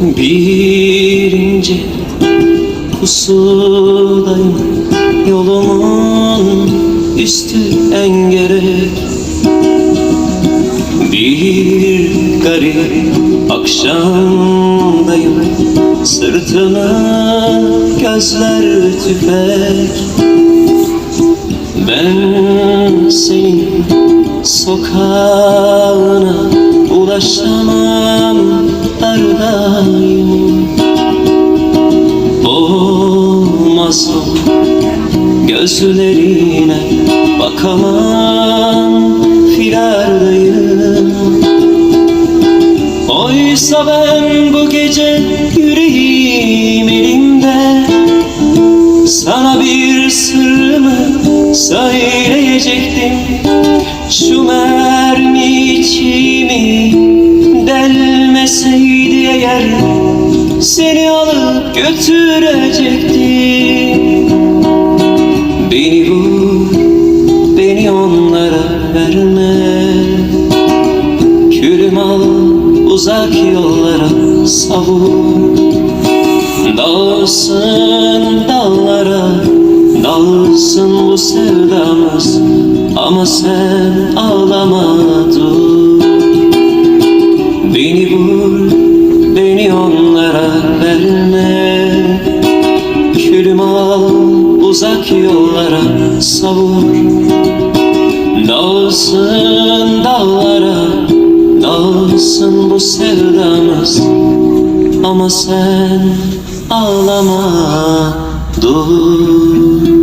Bir ince pusudayım Yolumun üstü engerek Bir garip akşamdayım Sırtımı gözler tüfek. Ben senin sokağına ulaşamam Olmaz o gözlerine bakamam firardayım Oysa ben bu gece yüreğim elimde Sana bir sırrımı söyleyecektim. Şu mermi Seni alıp götürecektim. Beni vur, beni onlara verme. Külüm al uzak yollara savur. Dağılsın dağlara Dağılsın bu sevdamız. Ama sen ağlama onlara verme. Külüm al uzak yollara savur. Dağılsın dağlara Dağılsın bu sevdamız. Ama sen ağlama dur